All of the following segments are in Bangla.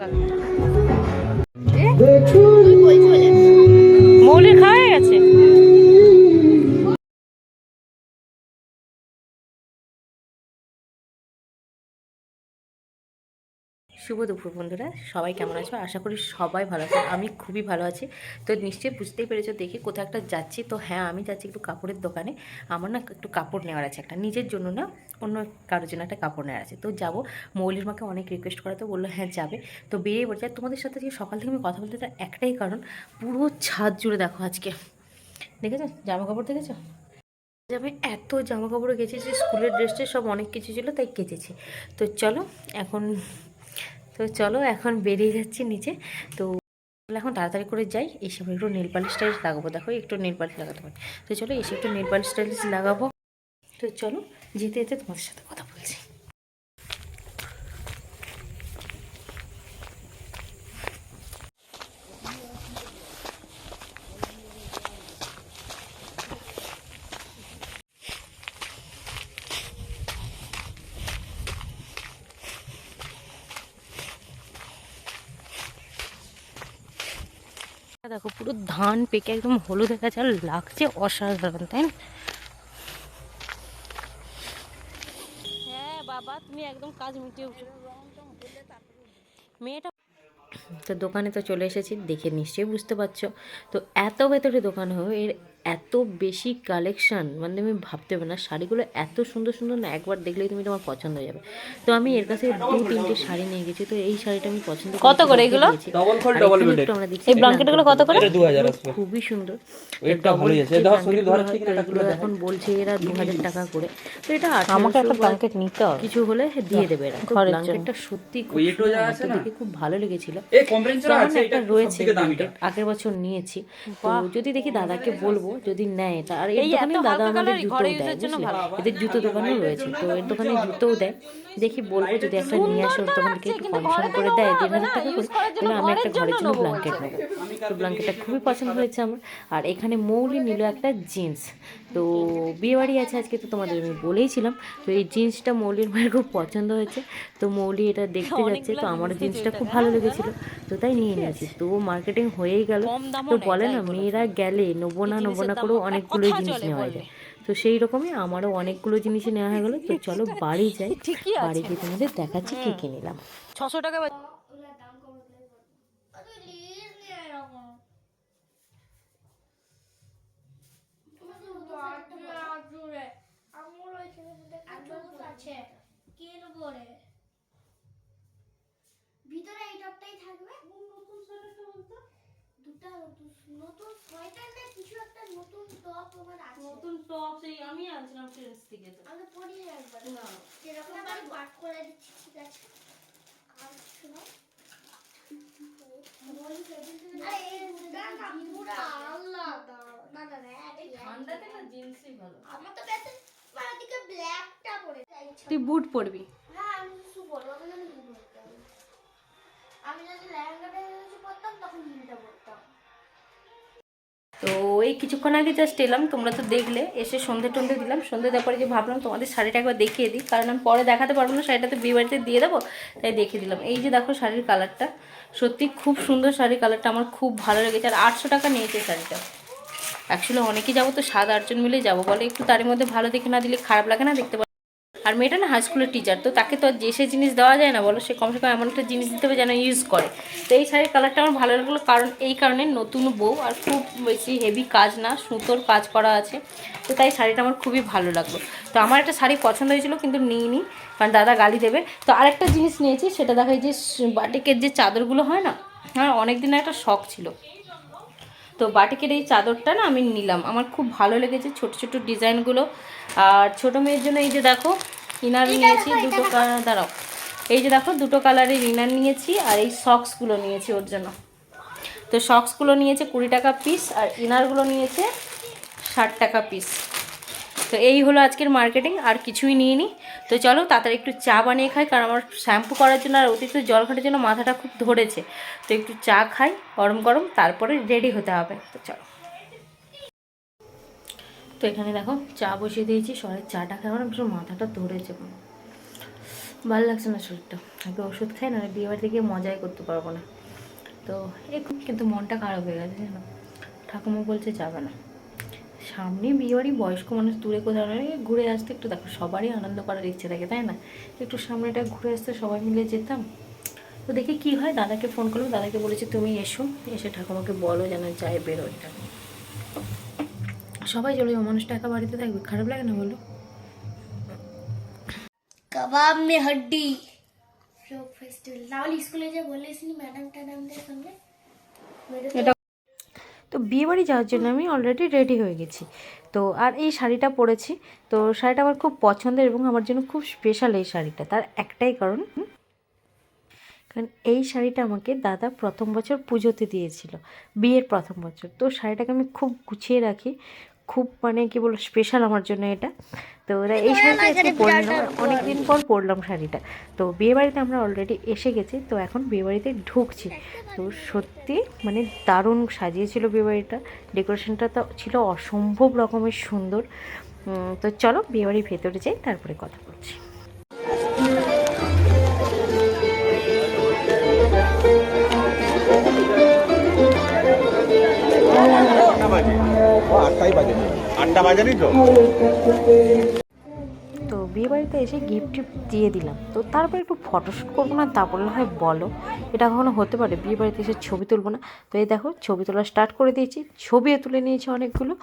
মৌলির শুভ দুপুর বন্ধুরা। সবাই কেমন আছো? আশা করি সবাই ভালো আছে। আমি খুবই ভালো আছি। তো নিশ্চয়ই বুঝতেই পেরেছ দেখি কোথাও একটা যাচ্ছি। তো হ্যাঁ আমি যাচ্ছি একটু কাপড়ের দোকানে। আমার না একটু কাপড় নেওয়ার আছে একটা। নিজের জন্য না অন্য কারোর জন্য একটা কাপড় নেওয়ার আছে। তো যাব। মৌলির মাকে অনেক রিকোয়েস্ট করা, তো বলল হ্যাঁ যাবে। তো বেরিয়ে পড়ছে। আর তোমাদের সাথে যে সকাল থেকে আমি কথা বলতে একটাই কারণ, পুরো ছাদ জুড়ে দেখো আজকে। দেখেছ? জামা কাপড় দেখেছ আমি এত জামা কাপড় কেচেছি স্কুলের ড্রেসটা সব অনেক কিছু ছিল, তাই কেচেছি। তো চলো, এখন তো চলো এখন বেরিয়ে যাচ্ছি নিচে। তো এখন তাড়াতাড়ি করে যাই এসে একটু নেল পালিশ টাইলস লাগাবো। দেখো, একটু নেল পালিশ লাগাতে পারি তো চলো, এসে একটু নেল পালিশ টাইলস লাগাবো। তো চলো, যেতে যেতে তোমাদের সাথে কথা বলছি। দেখো, পুরো ধান পেকে একদম হলুদ হয়ে গেছে আর লাগছে অসাধারণ, তাই না? হ্যাঁ বাবা, তুমি একদম কাজ মিটিয়ে মেয়েটা তো দোকানে তো চলে এসেছি, দেখে নিশ্চয়ই বুঝতে পারছ। তো এত ভেতরে দোকান হবে এর এত বেশি কালেকশন মানে তুমি ভাবতে পারবে না শাড়িগুলো এত সুন্দর সুন্দর না একবার দেখলেই তুমি তোমার পছন্দ হয়ে যাবে। তো আমি এর কাছে দু তিনটে শাড়ি নিয়ে গেছি তো এই শাড়িটা আমি পছন্দ কত করে এগুলো? ডবল ফোল্ড ডবল বেডেড আমরা দেখছি এই ব্ল্যাঙ্কেটগুলো কত করে? 2000 আসবে। খুবই সুন্দর। ওয়েটটা ভালোই আছে দেখো সুন্দর ধরে ঠিক না এগুলো এখন বলছে এরা দু হাজার টাকা করে। তো এটা আমাকে একটা ব্ল্যাঙ্কেট নিতে হবে। কিছু হলে দিয়ে দেবে এরা। ব্ল্যাঙ্কেটটা সত্যি খুব ওয়েটও যা আছে না? দেখে খুব ভালো লেগেছিল। এই কম্প্রেন্সার আছে এটা একটা রয়েছে আগের বছর নিয়েছি। তো যদি দেখি দাদাকে বলব যদি নেয় এটা আর এই দোকানে দাদা আমাদের জুতো দেয় বুঝলে? এদের জুতো দোকানও রয়েছে তো এর দোকানে জুতোও দেয়। দেখি বলব যদি একটা নিয়ে আসে ওর দোকান থেকে একটু কম সম করে দেয় দেড় হাজার টাকা করে। তাহলে আমি একটা ঘরের জন্য ব্ল্যাঙ্কেট নেব। তো ব্ল্যাঙ্কেটটা খুবই পছন্দ হয়েছে আমার। আর এখানে মৌলি নিল একটা জিন্স তো বিয়ে বাড়ি আছে আজকে তো তোমাদের আমি বলেইছিলাম তো এই জিন্সটা মৌলির মায়ের খুব পছন্দ হয়েছে। তো মৌলি এটা দেখতে যাচ্ছে তো আমার জিন্সটা খুব ভালো লেগেছিল তো তাই নিয়ে নিয়েছি। তো মার্কেটিং হয়েই গেল। তো বলে না মেয়েরা গেলে নেব না নেব না করেও অনেকগুলো জিনিস নেওয়া হয়ে যায়। তো সেই রকমই আমারও অনেকগুলো জিনিসই নেওয়া হয়ে গেলো। তো চলো বাড়ি যাই। বাড়ি গিয়ে তোমাদের দেখাচ্ছি কী কী নিলাম। ছশো টাকা ভিতরে এই টপটাই থাকবে। নতুন দুটা নতুন নতুন সোয়েটার না কিছু একটা নতুন টপ আমার আছে। নতুন টপ সেই আমি আনছিলাম ট্রেন্ডস থেকে তো। আমি পরি একবার না। যেরকম আমি পাঠ করে দিচ্ছি ঠিক আছে। আর শোনো। তুই বুট পরবি। হ্যাঁ আমি যদি লেহেঙ্গাটা পরতাম তখন হিলটা পরতাম। এই কিছুক্ষণ আগে জাস্ট এলাম, তোমরা তো দেখলে, এসে সন্ধে টন্ধে দিলাম। সন্ধে দেওয়ার পরে যে ভাবলাম তোমাদের শাড়িটা একবার দেখিয়ে দিই, কারণ আমি পরে দেখাতে পারব না, শাড়িটা তো বিয়েবাড়িতে দিয়ে দেবো, তাই দেখিয়ে দিলাম। এই যে দেখো শাড়ির কালারটা, সত্যি খুব সুন্দর শাড়ির কালারটা, আমার খুব ভালো লেগেছে। আর আটশো টাকা নিয়েছে শাড়িটা। অ্যাকচুয়ালি অনেকেই যাব তো সাত আটজন মিলে যাব, বলে একটু তার মধ্যে ভালো দেখে না দিলে খারাপ লাগে না, দেখতে আর মেয়েটা না হাই স্কুলের টিচার তো তাকে তো যে সে জিনিস দেওয়া যায় না, বলো সে কমসে কম এমন একটা জিনিস দিতে হবে যেন ইউজ করে। তো এই শাড়ির কালারটা আমার ভালো লাগল, কারণ এই কারণে নতুন বউ আর খুব বেশি হেভি কাজ না, সুতোর কাজ করা আছে, তো তাই শাড়িটা আমার খুবই ভালো লাগল। তো আমার একটা শাড়ি পছন্দ হয়েছিল, কিন্তু নিইনি, কারণ দাদা গালি দেবে। তো আরেকটা জিনিস নিয়েছি, সেটা দেখা যে বাটিকের যে চাদরগুলো হয় না হ্যাঁ অনেক দিনের একটা শখ ছিল। তো বাটিকের এই চাদরটা না আমি নিলাম। আমার খুব ভালো লেগেছে ছোট ছোট ডিজাইনগুলো। আর ছোট মেয়ের জন্য এই যে দেখো ইনার নিয়েছি দুটো কালার দাঁড়াও। এই যে দেখো দুটো কালারের ইনার নিয়েছি আর এই সক্সগুলো নিয়েছি ওর জন্য। তো সক্সগুলো নিয়েছে কুড়ি টাকা পিস আর ইনারগুলো নিয়েছে ষাট টাকা পিস তো এই হলো আজকের মার্কেটিং আর কিছুই নিয়ে নিই তো চলো তাড়াতাড়ি একটু চা বানিয়ে খাই, কারণ আমার শ্যাম্পু করার জন্য আর অতিরিক্ত জল খাটার জন্য মাথাটা খুব ধরেছে। তো একটু চা খাই, গরম গরম, তারপরে রেডি হতে হবে। তো চলো। তো এখানে দেখো, চা বসিয়ে দিয়েছি, সবাই চাটা খাওয়ার ভীষণ মাথাটা ধরেছে। ভালো লাগছে না শরীরটা। আগে ওষুধ খাই না বিয়ে বাড়িতে গিয়ে মজাই করতে পারব না। তো এখন কিন্তু মনটা খারাপ হয়ে গেছে, জানো। ঠাকুমা বলছে যাবে না। সামনে বিয়েবাড়ি বয়স্ক মানুষ দূরে কোথাও ঘুরে আসতে একটু দেখো সবারই আনন্দ করার ইচ্ছে থাকে তাই না? একটু সামনেটা ঘুরে আসতে সবাই মিলে যেতাম। তো দেখি কি হয় দাদাকে ফোন করল দাদাকে বলেছি তুমি এসো। এসে ঠাকুমাকে বলো যেন যায় বেরোয় ঠাকুমা সবাই চলে যাবে মানুষটা একা বাড়িতে থাকবে খারাপ লাগে না বলো? কাবাব মে হড্ডি। তাহলে স্কুলে যে বলেছিলি ম্যাডাম ট্যাডামদের সঙ্গে তো বিয়েবাড়ি যাওয়ার জন্য আমি অলরেডি রেডি হয়ে গেছি। তো আর এই শাড়িটা পরেছি। তো শাড়িটা আমার খুব পছন্দের এবং আমার জন্য খুব স্পেশাল এই শাড়িটা। তার একটাই কারণ কারণ এই শাড়িটা আমাকে দাদা প্রথম বছর পুজোতে দিয়েছিল, বিয়ের প্রথম বছর। তো শাড়িটাকে আমি খুব গুছিয়ে রাখি। খুব মানে কি বলব স্পেশাল আমার জন্য এটা। তো ওরা এই শাড়িটা আজকে পরলাম। অনেকদিন পর পরলাম শাড়িটা। তো বিয়ে বাড়িতে আমরা অলরেডি এসে গেছি তো এখন বিয়ে বাড়িতে ঢুকছি। তো সত্যি মানে দারুণ সাজিয়েছিল বিয়ে বাড়িটা ডেকোরেশনটা তো ছিল অসম্ভব রকমের সুন্দর। তো চলো বিয়ে বাড়ির ভেতরে যাই তারপরে কথা বলছি। তো? তো বিয়ে বাড়িতে এসে গিফট টিফট দিয়ে দিলাম। তো তারপর একটু ফটোশ্যুট করব না তা বললে হয় বলো। এটা কখনো হতে পারে বিয়ে বাড়িতে এসে ছবি তুলবো না। তো এই দেখো, ছবি তোলা স্টার্ট করে দিয়েছি, ছবিও তুলে নিয়েছি অনেকগুলো।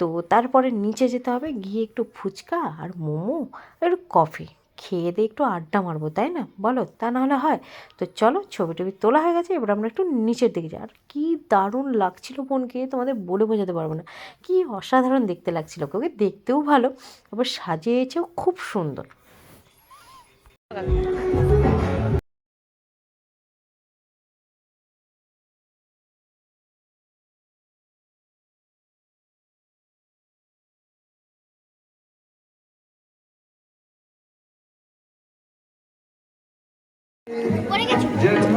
তো তারপরে নিচে যেতে হবে, গিয়ে একটু ফুচকা আর মোমো আর কফি খেয়ে দিয়ে একটু আড্ডা মারবো, তাই না? বলো, তা নাহলে হয়। তো চলো ছবি টবি তোলা হয়ে গেছে, এবার আমরা একটু নিচের দিকে যাই। আর কী দারুণ লাগছিল বোনকে, তোমাদের বলে বোঝাতে পারব না। কি অসাধারণ দেখতে লাগছিল ওকে, দেখতেও ভালো, আবার সাজিয়েছেও খুব সুন্দর।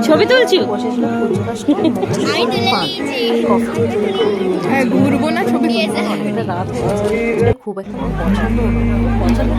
ছবি তুলছি? ঘুরবো না ছবি হয়ে। খুব একটা পছন্দ পছন্দ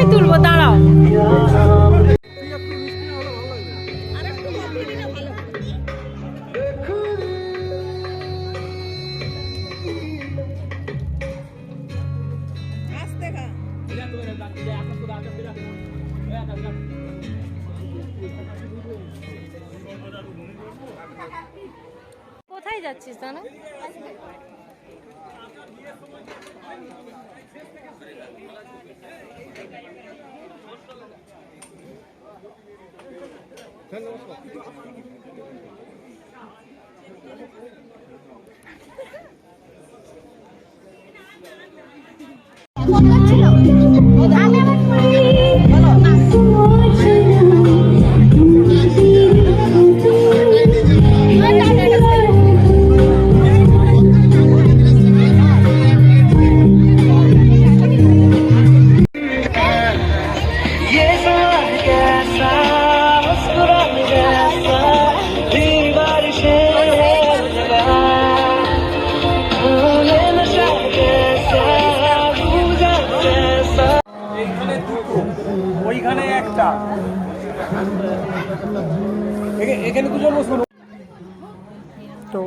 আমি তুলবো দাঁড়াও। কোথায় যাচ্ছিস দানা এখা- তো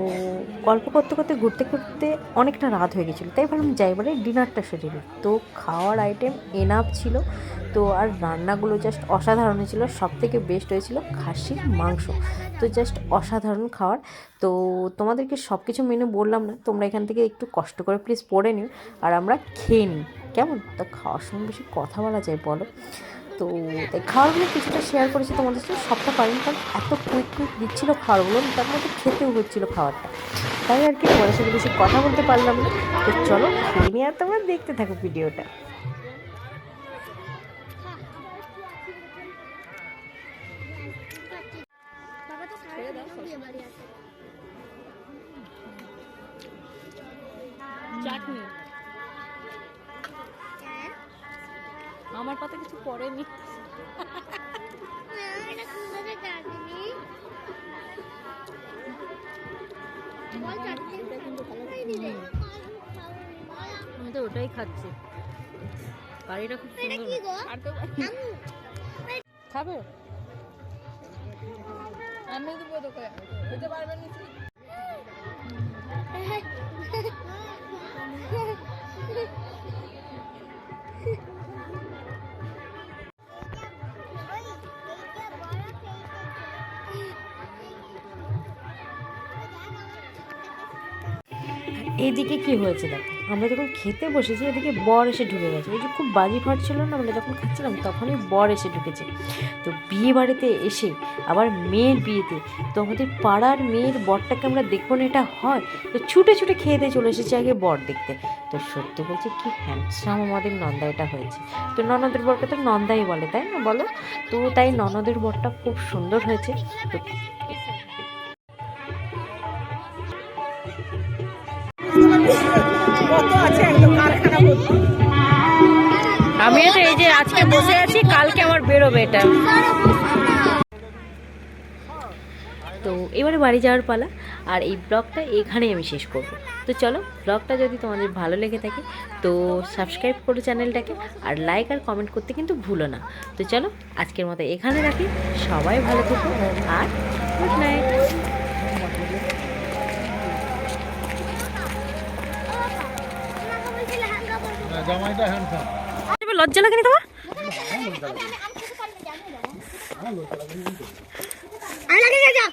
গল্প করতে করতে, ঘুরতে ঘুরতে অনেকটা রাত হয়ে গেছিল। তাই ভাবলাম যাই, এবারে ডিনারটা সেরে নিই। তো খাওয়ার আইটেম এনাফ ছিল। তো আর রান্নাগুলো জাস্ট অসাধারণ হয়েছিল সব থেকে বেস্ট হয়েছিল খাসির মাংস। তো জাস্ট অসাধারণ খাওয়ার। তো তোমাদেরকে সব কিছু মেনু বললাম না। তোমরা এখান থেকে একটু কষ্ট করে প্লিজ পড়ে নিও। আর আমরা খেয়ে নিই। কেমন? তা খাওয়ার সময় বেশি কথা বলা যায়, বলো। তো তাই খাবারগুলো কিছুটা শেয়ার করেছি তোমাদের সাথে, সবটা পারিনি, কারণ এত কুইক কুইক দিচ্ছিল খাবারগুলো, তার মধ্যে খেতেও হচ্ছিল খাবারটা। তাই আর কি তোমাদের সাথে বেশি কথা বলতে পারলাম না। তো চলো খেয়ে নিয়ে আর তোমরা দেখতে থাকো ভিডিওটা। চাটনি। আমার পাতে কিছু পড়েনি। আমি তো ওটাই খাচ্ছি। বাড়িটা খুব সুন্দর। খাবে? আমি দেবো তোকে। পারবেন না এইদিকে কি হয়েছে দেখো? আমরা যখন খেতে বসেছি, এদিকে বর এসে ঢুকে গেছে। ওই যে খুব বাজি ফাটছিল না, আমরা যখন খাচ্ছিলাম, তখনই বর এসে ঢুকেছে। তো বিয়ে বাড়িতে এসে, আবার মেয়ের বিয়েতে, তো আমাদের পাড়ার মেয়ের বরটাকে আমরা দেখব না এটা হয়? তো ছুটে ছুটে খেয়ে দিয়ে চলে এসেছি আগে বর দেখতে। তো সত্যি বলছি, কি হ্যান্ডসাম আমাদের নন্দা এটা হয়েছে। তো ননদের বরকে তো নন্দাই বলে, তাই না বলো? তো তাই ননদের বরটা খুব সুন্দর হয়েছে। তো আমি তো এই যে আজকে বসে আছি, কালকে আমার বেরোবে এটা। তো এবারে বাড়ি যাওয়ার পালা, আর এই ব্লগটা এখানেই আমি শেষ করব। তো চলো, ব্লগটা যদি তোমাদের ভালো লেগে থাকে, তো সাবস্ক্রাইব করো চ্যানেলটাকে আর লাইক আর কমেন্ট করতে কিন্তু ভুলো না। তো চলো, আজকের মতো এখানে রাখি। সবাই ভালো থেকো, আর গুড নাইট জামাইটা হ্যান্ডসাম লজ্জা লাগেনি তোমার আমি লাগে যা